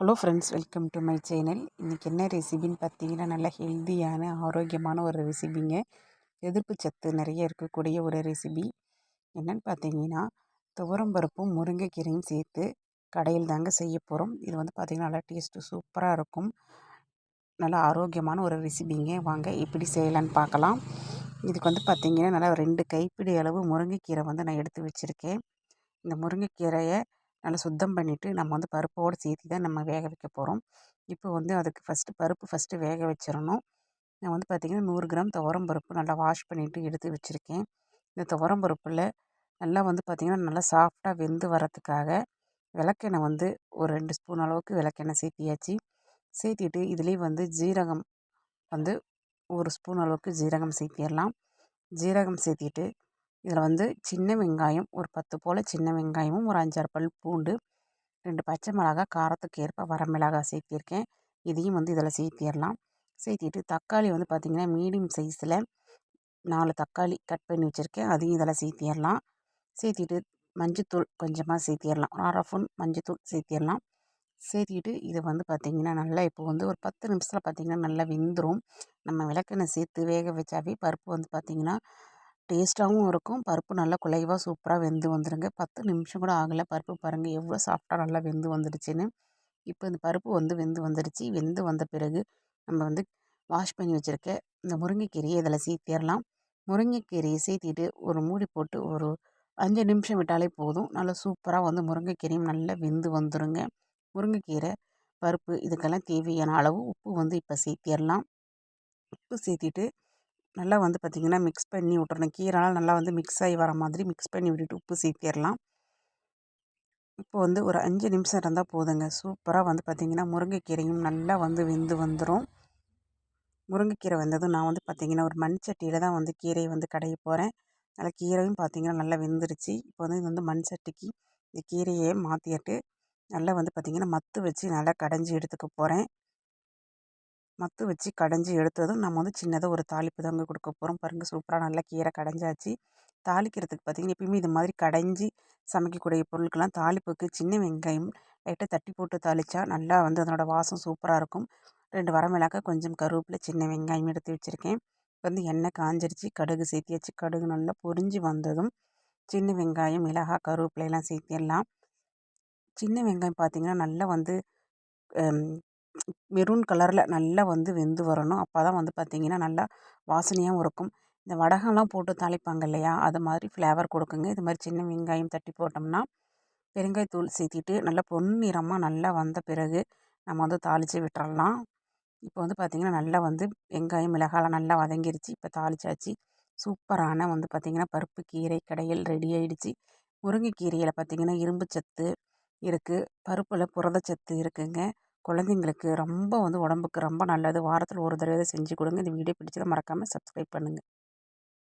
Hello friends welcome to my channel இன்றைக்கி என்ன ரெசிபின்னு பார்த்தீங்கன்னா நல்ல ஹெல்த்தியான ஆரோக்கியமான ஒரு ரெசிபிங்க எதிர்ப்பு சத்து நிறைய இருக்கக்கூடிய ஒரு ரெசிபி என்னென்னு பார்த்தீங்கன்னா துவரம்பருப்பும் முருங்கைக்கீரையும் சேர்த்து கடையில் தாங்க செய்ய போகிறோம் இது வந்து பார்த்திங்கன்னா நல்லா டேஸ்ட்டு சூப்பராக இருக்கும். நல்லா ஆரோக்கியமான ஒரு ரெசிபிங்க வாங்க எப்படி செய்யலான்னு பார்க்கலாம் இதுக்கு வந்து பார்த்திங்கன்னா நல்லா ரெண்டு கைப்பிடி அளவு முருங்கைக்கீரை வந்து நான் எடுத்து வச்சுருக்கேன். இந்த முருங்கைக்கீரையை நல்லா சுத்தம் பண்ணிவிட்டு நம்ம வந்து பருப்போடு சேர்த்து தான் நம்ம வேக வைக்க போகிறோம் இப்போ வந்து அதுக்கு ஃபஸ்ட்டு பருப்பு ஃபஸ்ட்டு வேக வச்சிடணும் நான் வந்து பார்த்திங்கன்னா நூறு கிராம் துவரம் பருப்பு நல்லா வாஷ் பண்ணிவிட்டு எடுத்து வச்சுருக்கேன். இந்த துவரம் பருப்பில் நல்லா வந்து பார்த்திங்கன்னா நல்லா சாஃப்டாக வெந்து வரத்துக்காக விளக்கெண்ணெய் வந்து ஒரு ரெண்டு ஸ்பூன் அளவுக்கு விளக்கெண்ணெய் சேர்த்தியாச்சு. சேர்த்திட்டு இதுலேயே வந்து ஜீரகம் வந்து ஒரு ஸ்பூன் அளவுக்கு ஜீரகம் சேர்த்திடலாம் ஜீரகம் சேர்த்திட்டு இதில் வந்து சின்ன வெங்காயம் ஒரு பத்து போல் சின்ன வெங்காயமும் ஒரு அஞ்சாறு பல் பூண்டு ரெண்டு பச்சை மிளகா காரத்துக்கு ஏற்ப வரமிளகாய் சேர்த்திருக்கேன். இதையும் வந்து இதில் சேர்த்திடலாம் சேர்த்திட்டு தக்காளி வந்து பார்த்திங்கன்னா மீடியம் சைஸில் நாலு தக்காளி கட் பண்ணி வச்சுருக்கேன். அதையும் இதில் சேர்த்திடலாம் சேர்த்திட்டு மஞ்சத்தூள் கொஞ்சமாக சேர்த்திடலாம் அரை ஃபுன் மஞ்சத்தூள் சேர்த்திடலாம் சேர்த்திட்டு இதை வந்து பார்த்திங்கன்னா நல்லா இப்போ வந்து ஒரு பத்து நிமிஷத்தில் பார்த்திங்கன்னா நல்லா வெந்துடும் நம்ம விளக்கெண்ணெய் சேர்த்து வேக வச்சாவே பருப்பு வந்து பார்த்திங்கன்னா டேஸ்ட்டாகவும் இருக்கும். பருப்பு நல்லா குலைவாக சூப்பராக வெந்து வந்துடுங்க பத்து நிமிஷம் கூட ஆகலை. பருப்பு பாருங்கள் எவ்வளோ சாஃப்டாக நல்லா வெந்து வந்துடுச்சுன்னு. இப்போ இந்த பருப்பு வந்து வெந்து வந்துடுச்சு. வெந்து வந்த பிறகு நம்ம வந்து வாஷ் பண்ணி வச்சுருக்க இந்த முருங்கைக்கீரையை இதில் சேர்த்திடலாம். முருங்கைக்கீரையை சேர்த்திட்டு ஒரு மூடி போட்டு ஒரு அஞ்சு நிமிஷம் விட்டாலே போதும். நல்லா சூப்பராக வந்து முருங்கைக்கீரையும் நல்லா வெந்து வந்துடுங்க முருங்கைக்கீரை பருப்பு இதுக்கெல்லாம் தேவையான அளவு உப்பு வந்து இப்போ சேர்த்திடலாம். உப்பு சேர்த்திட்டு நல்லா வந்து பார்த்திங்கன்னா மிக்ஸ் பண்ணி விட்றணும் கீரைலாம் நல்லா வந்து மிக்ஸ் ஆகி வர மாதிரி மிக்ஸ் பண்ணி விட்டுட்டு உப்பு சேர்த்திடலாம் இப்போ வந்து ஒரு அஞ்சு நிமிஷம் இருந்தால் போதுங்க. சூப்பராக வந்து பார்த்திங்கன்னா முருங்கைக்கீரையும் நல்லா வந்து வெந்து வந்துடும் முருங்கைக்கீரை வந்ததும் நான் வந்து பார்த்திங்கன்னா ஒரு மண் சட்டியில் தான் வந்து கீரையை வந்து கடைய போகிறேன் நல்லா கீரையும் பார்த்திங்கன்னா நல்லா வெந்துருச்சு. இப்போ வந்து இது வந்து மண் சட்டிக்கு இந்த கீரையை மாற்றிட்டு நல்லா வந்து பார்த்திங்கன்னா மத்து வச்சு நல்லா கடைஞ்சி எடுத்துக்க போகிறேன் மத்து வச்சு கடைஞ்சி எடுத்ததும் நம்ம வந்து சின்னதாக ஒரு தாளிப்பு தாங்க கொடுக்க போகிறோம் பாருங்கள் சூப்பராக நல்லா கீரை கடைஞ்சாச்சு. தாளிக்கிறதுக்கு பார்த்திங்கன்னா எப்பயுமே இது மாதிரி கடைஞ்சி சமைக்கக்கூடிய பொருட்கள்லாம் தாளிப்புக்கு சின்ன வெங்காயம் லைட்டாக தட்டி போட்டு தாளித்தா நல்லா வந்து அதனோட வாசம் சூப்பராக இருக்கும். ரெண்டு வரமிளகாய் கொஞ்சம் கருவேப்பிலை சின்ன வெங்காயம் எடுத்து வச்சுருக்கேன். வந்து எண்ணெய் காஞ்சிருச்சு கடுகு சேர்த்தியாச்சு. கடுகு நல்லா பொரிஞ்சு வந்ததும் சின்ன வெங்காயம் மிளகாய் கருவேப்பிலையெல்லாம் சேர்த்திடலாம். சின்ன வெங்காயம் பார்த்திங்கன்னா நல்லா வந்து மெரூன் கலரில் நல்லா வந்து வெந்து வரணும். அப்போ தான் வந்து பார்த்திங்கன்னா நல்லா வாசனையாகவும் இருக்கும். இந்த வடகம்லாம் போட்டு தாளிப்பாங்க இல்லையா? அது மாதிரி ஃப்ளேவர் கொடுக்குங்க. இது மாதிரி சின்ன வெங்காயம் தட்டி போட்டோம்னா பெருங்காயத்தூள் சேர்த்திட்டு நல்லா பொன்னிறமாக நல்லா வந்த பிறகு நம்ம வந்து தாளித்து விட்டுறலாம். இப்போ வந்து பார்த்திங்கன்னா நல்லா வந்து வெங்காயம் மிளகாலாம் நல்லா வதங்கிருச்சு. இப்போ தாளிச்சாச்சு. சூப்பரான வந்து பார்த்திங்கன்னா பருப்பு கீரை கடையில் ரெடி ஆகிடுச்சு முருங்கைக்கீரையில் பார்த்திங்கன்னா இரும்பு சத்து இருக்குது பருப்பில் புரதச்சத்து இருக்குதுங்க குழந்தைங்களுக்கு ரொம்ப வந்து உடம்புக்கு ரொம்ப நல்லது. வாரத்தில் ஒரு தடவை செஞ்சு கொடுங்க. இந்த வீடியோ பிடிச்சதை மறக்காமல் சப்ஸ்கிரைப் பண்ணுங்கள்